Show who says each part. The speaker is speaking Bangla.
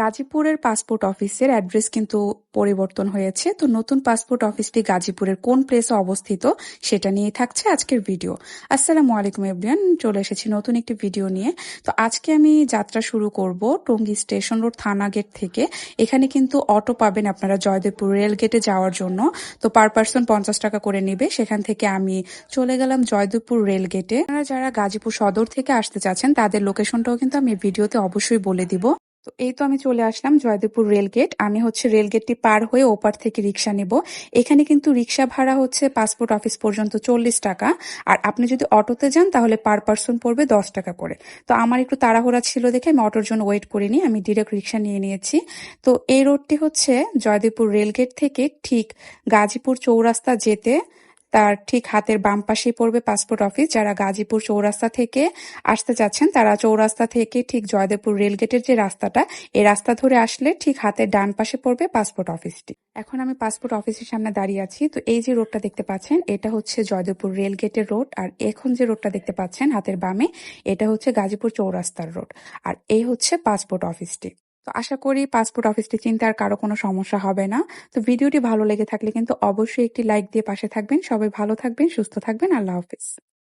Speaker 1: গাজীপুরের পাসপোর্ট অফিসের অ্যাড্রেস কিন্তু পরিবর্তন হয়েছে। তো নতুন পাসপোর্ট অফিসটি গাজীপুরের কোন প্লেসে অবস্থিত সেটা নিয়ে থাকছে আজকের ভিডিও আসসালামু আলাইকুম এভরিয়ান চলে এসেছি নতুন একটি ভিডিও নিয়ে। তো আজকে আমি যাত্রা শুরু করব টঙ্গী স্টেশন রোড থানা গেট থেকে। এখানে কিন্তু অটো পাবেন আপনারা জয়দেবপুর রেল গেটে যাওয়ার জন্য। তো পার পার্সন পঞ্চাশ টাকা করে নেবে। সেখান থেকে আমি চলে গেলাম জয়দেবপুর রেল গেটে যারা গাজীপুর সদর থেকে আসতে চাচ্ছেন, তাদের লোকেশনটাও কিন্তু আমি ভিডিওতে অবশ্যই বলে দিব। তো এই তো আমি চলে আসলাম জয়দেবপুর রেলগেট আমি হচ্ছে রেলগেটটি পার হয়ে ওপার থেকে রিক্সা নেব। এখানে কিন্তু রিক্সা ভাড়া হচ্ছে পাসপোর্ট অফিস পর্যন্ত চল্লিশ টাকা। আর আপনি যদি অটোতে যান, তাহলে পার পার্সন পড়বে দশ টাকা করে। তো আমার একটু তাড়াহুড়া ছিল দেখে আমি অটোর জন্য ওয়েট করিনি, আমি ডিরেক্ট রিক্সা নিয়ে নিয়েছি। তো এই রোডটি হচ্ছে জয়দেবপুর রেলগেট থেকে ঠিক গাজীপুর চৌরাস্তা যেতে তার ঠিক হাতের বাম পাশেই পড়বে পাসপোর্ট অফিস, যারা গাজীপুর চৌরাস্তা থেকে আসতে চাচ্ছেন তারা চৌরাস্তা থেকে ঠিক জয়দেবপুর রেলগেটের যে রাস্তাটা এই রাস্তা ধরে আসলে ঠিক হাতের ডান পাশে পড়বে পাসপোর্ট অফিসটি। এখন আমি পাসপোর্ট অফিসের সামনে দাঁড়িয়ে আছি। তো এই যে রোডটা দেখতে পাচ্ছেন, এটা হচ্ছে জয়দেবপুর রেলগেটের রোড, আর এখন যে রোডটা দেখতে পাচ্ছেন হাতের বামে, এটা হচ্ছে গাজীপুর চৌরাস্তার রোড, আর এই হচ্ছে পাসপোর্ট অফিসটি। তো আশা করি পাসপোর্ট অফিসটি চিনতে আর কারও কোনো সমস্যা হবে না। তো ভিডিওটি ভালো লেগে থাকলে কিন্তু অবশ্যই একটি লাইক দিয়ে পাশে থাকবেন। সবাই ভালো থাকবেন, সুস্থ থাকবেন। আল্লাহ হাফিজ।